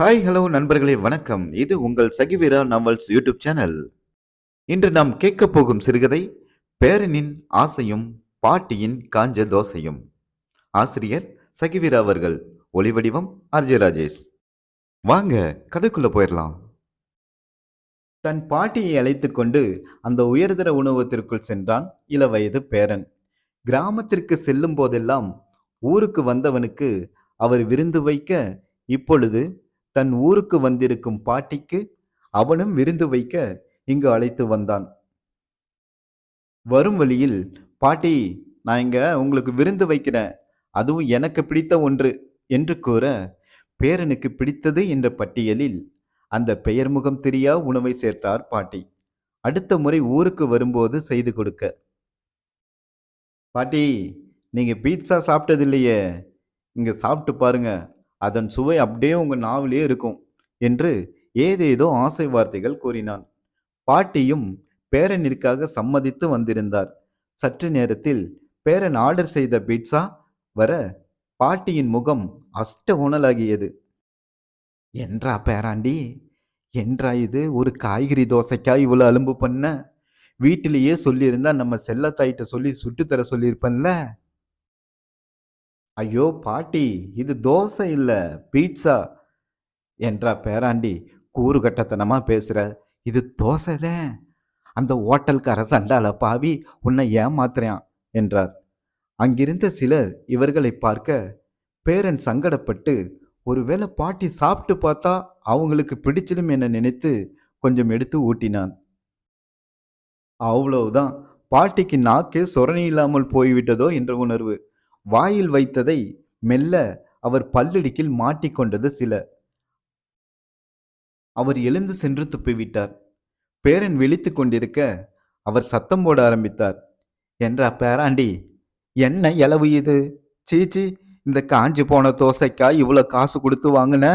Hi hello நண்பர்களே வணக்கம். இது உங்கள் சகிவீரா நாவல்ஸ் யூடியூப் சேனல். இன்று நாம் கேட்கப் போகும் சிறுகதை பேரனின் ஆசையும் பாட்டியின் காஞ்ச தோசையும். ஆசிரியர் சகிவீரா அவர்கள் ஒளிவடிவம் ஆர்ஜே ராஜேஷ். வாங்க கதைக்குள்ள போயிடலாம் தன் பாட்டியை அழைத்து கொண்டு அந்த உயர்தர உணவகத்திற்குள் சென்றான் இளவயது பேரன். கிராமத்திற்கு செல்லும் போதெல்லாம் ஊருக்கு வந்தவனுக்கு அவர் விருந்து வைக்க இப்பொழுது தன் ஊருக்கு வந்திருக்கும் பாட்டிக்கு அவனும் விருந்து வைக்க இங்கு அழைத்து வந்தான். வரும் வழியில் பாட்டி நான் இங்க உங்களுக்கு விருந்து வைக்கிறேன். அதுவும் எனக்கு பிடித்த ஒன்று என்று கூற பேரனுக்கு பிடித்தது என்ற பட்டியலில் அந்த பெயர் முகம் தெரியா உணவை சேர்த்தார் பாட்டி. அடுத்த முறை ஊருக்கு வரும்போது செய்து கொடுக்க. பாட்டி நீங்க பீட்சா சாப்பிட்டதில்லையே. இங்கே இங்க சாப்பிட்டு பாருங்க. அதன் சுவை அப்படியே உங்கள் நாவிலே இருக்கும் என்று ஏதேதோ ஆசை வார்த்தைகள் கூறினான். பாட்டியும் பேரனிற்காக சம்மதித்து வந்திருந்தார். சற்று நேரத்தில் பேரன் ஆர்டர் செய்த பீட்சா வர பாட்டியின் முகம் அஷ்ட உணலாகியது என்றா பேராண்டி என்றா இது ஒரு காய்கறி தோசைக்கா இவ்வளோ அலும்பு பண்ண? வீட்டிலேயே சொல்லியிருந்தா நம்ம செல்லத்தாயிட்ட சொல்லி சுட்டு தர சொல்லியிருப்பேன்ல? ஐயோ பாட்டி இது தோசை இல்ல பீட்சா என்றா பேராண்டி கூறுகட்டத்தனமா பேசுற இது தோசைதான்? அந்த ஓட்டல்கார சண்டால பாவி உன்னை ஏமாத்துறான் என்றார். அங்கிருந்த சிலர் இவர்களை பார்க்க பேரன் சங்கடப்பட்டு ஒருவேளை பாட்டி சாப்பிட்டு பார்த்தா அவங்களுக்கு பிடிச்சிடும் என நினைத்து கொஞ்சம் எடுத்து ஊட்டினான். அவ்வளவுதான். பாட்டிக்கு நாக்கே சொரணி இல்லாமல் போய்விட்டதோ? என்ற உணர்வு. வாயில் வைத்ததை மெல்ல அவர் பல்லடிக்கில் மாட்டிக்கொண்டது சில அவர் எழுந்து சென்று துப்பிவிட்டார். பேரன் விழித்து கொண்டிருக்க அவர் சத்தம் போட ஆரம்பித்தார். என்றா பேராண்டி என்ன இளவு இது? சீச்சி இந்த காஞ்சு போன தோசைக்கா இவ்வளோ காசு கொடுத்து வாங்கின?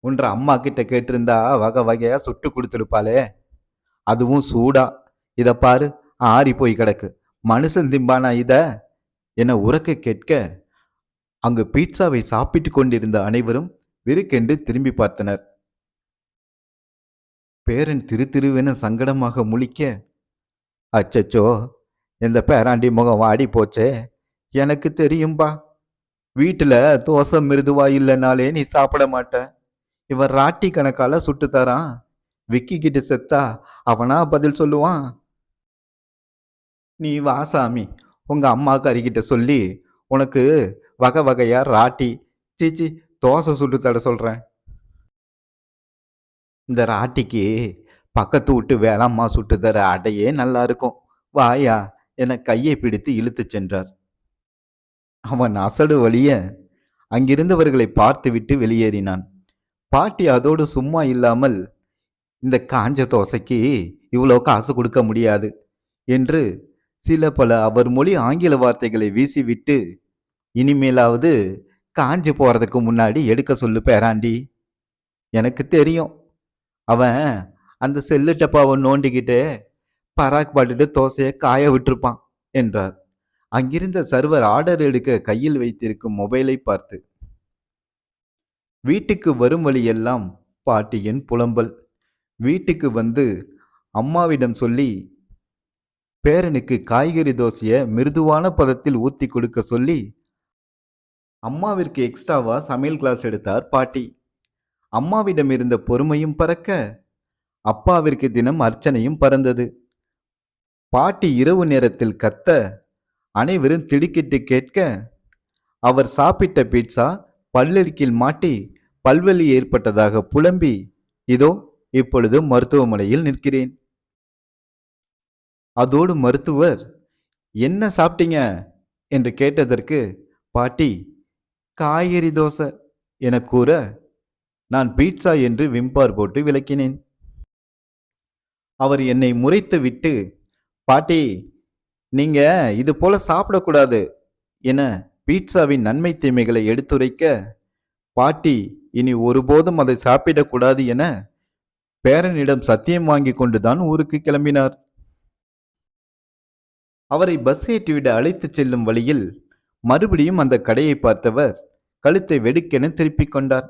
உன்ற அம்மா கிட்ட கேட்டிருந்தா வகை வகையா சுட்டு கொடுத்துருப்பாளே. அதுவும் சூடா. இதை பாரு ஆறி போய் கிடக்கு. மனுஷன் திம்பானா இதை? என உறக்க கேட்க அங்கு பீட்சாவை சாப்பிட்டு கொண்டிருந்த அனைவரும் வெறுக்கென்று திரும்பி பார்த்தனர். பேரன் திரு திருவென சங்கடமாக முழிக்க அச்சச்சோ இந்த பேராண்டி முகம் வாடி போச்சே. எனக்கு தெரியும்பா வீட்டில் தோசை மிருதுவா இல்லைனாலே நீ சாப்பிட மாட்ட. இவன் ராட்டி கணக்கால சுட்டு தரான். விக்கி கிட்ட செத்தா அவனா பதில் சொல்லுவான். நீ வா சாமி உங்கள் அம்மா கறிக்கிட்ட சொல்லி உனக்கு வகை வகையாக ராட்டி. சீச்சி தோசை சுட்டு தட சொல்கிறேன் இந்த ராட்டிக்கு பக்கத்து வீட்டு வேளாம்மா சுட்டு தர அடையே நல்லா இருக்கும். வாயா என கையை பிடித்து இழுத்துச் சென்றார். அவன் அசடு வழிய அங்கிருந்தவர்களை பார்த்துவிட்டு வெளியேறினான். பாட்டி அதோடு சும்மா இல்லாமல் இந்த காஞ்ச தோசைக்கு இவ்வளோ காசு கொடுக்க முடியாது என்று சில பல அவர் மொழி ஆங்கில வார்த்தைகளை வீசிவிட்டு இனிமேலாவது காஞ்சி போறதுக்கு முன்னாடி எடுக்க சொல்லு பேராண்டி. எனக்கு தெரியும். அவன் அந்த செல்லு டப்பாவை நோண்டிக்கிட்டு பராக் பாட்டுட்டு தோசையை காய விட்டுருப்பான் என்றார். அங்கிருந்த சர்வர் ஆர்டர் எடுக்க கையில் வைத்திருக்கும் மொபைலை பார்த்து வீட்டுக்கு வரும் வழியெல்லாம் பாட்டியின் புலம்பல். வீட்டுக்கு வந்து அம்மாவிடம் சொல்லி பேரனுக்கு காய்கறி தோசையை மிருதுவான பதத்தில் ஊத்தி கொடுக்க சொல்லி அம்மாவிற்கு எக்ஸ்ட்ராவா சமையல் கிளாஸ் எடுத்தார் பாட்டி. அம்மாவிடம் இருந்த பொறுமையும் பறக்க அப்பாவிற்கு தினம் அர்ச்சனையும் பறந்தது. பாட்டி இரவு நேரத்தில் கத்த அனைவரும் திடுக்கிட்டு கேட்க அவர் சாப்பிட்ட பீட்சா பல்லெருக்கில் மாட்டி பல்வலி ஏற்பட்டதாக புலம்பி இதோ இப்பொழுது மருத்துவமனையில் நிற்கிறேன். அதோடு மருத்துவர் என்ன சாப்பிட்டீங்க? என்று கேட்டதற்கு பாட்டி காய்கறி தோசை என கூற நான் பீட்சா என்று விம்பார் போட்டு விளக்கினேன். அவர் என்னை முறைத்து விட்டு பாட்டி நீங்க இது போல சாப்பிடக்கூடாது என பீட்சாவின் நன்மை தீமைகளை எடுத்துரைக்க பாட்டி இனி ஒருபோதும் அதை சாப்பிடக்கூடாது என பேரனிடம் சத்தியம் வாங்கி கொண்டுதான் ஊருக்கு கிளம்பினார். அவரை பஸ் ஏற்றிவிட அழைத்துச் செல்லும் வழியில் மறுபடியும் அந்த கடையை பார்த்தவர் கழுத்தை வெடுக்கென திருப்பிக் கொண்டார்.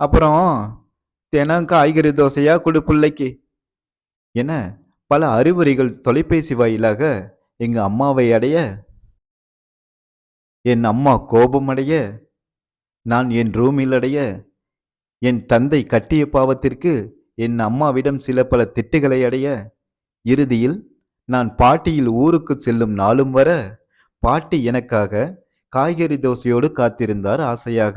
அப்புறம் தினம் காய்கறி தோசையா கொடு பிள்ளைக்கு என பல அறிவுரைகள் தொலைபேசி வாயிலாக எங்க அம்மாவை அடைய என் அம்மா கோபமடைய நான் என் ரூமில் அடைய என் தந்தை கட்டிய பாவத்திற்கு என் அம்மாவிடம் சில பல திட்டுகளை அடைய இறுதியில் நான் பாட்டியில் ஊருக்கு செல்லும் நாளும் வர பாட்டி எனக்காக காய்கறி தோசையோடு காத்திருந்தார் ஆசையாக.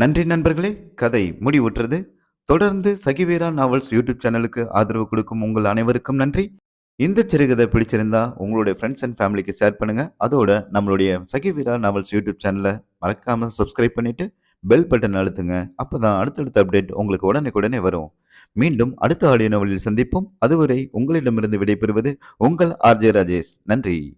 நன்றி நண்பர்களே கதை முடிவுற்றது. தொடர்ந்து சகிவீரா நாவல்ஸ் யூடியூப் சேனலுக்கு ஆதரவு கொடுக்கும் உங்கள் அனைவருக்கும் நன்றி. இந்த சிறுகதை பிடிச்சிருந்தா உங்களுடைய ஃப்ரெண்ட்ஸ் அண்ட் ஃபேமிலிக்கு ஷேர் பண்ணுங்க. அதோட நம்மளுடைய சகிவீரா நாவல்ஸ் யூடியூப் சேனலை மறக்காம சப்ஸ்கிரைப் பண்ணிட்டு பெல் பட்டன் அழுத்துங்க. அப்பதான் அடுத்தடுத்த அப்டேட் உங்களுக்கு உடனே உடனே வரும். மீண்டும் அடுத்த ஆடியோ நவலில் சந்திப்போம். அதுவரை உங்களிடமிருந்து விடைபெறுவது உங்கள் ஆர்ஜே ராஜேஷ். நன்றி.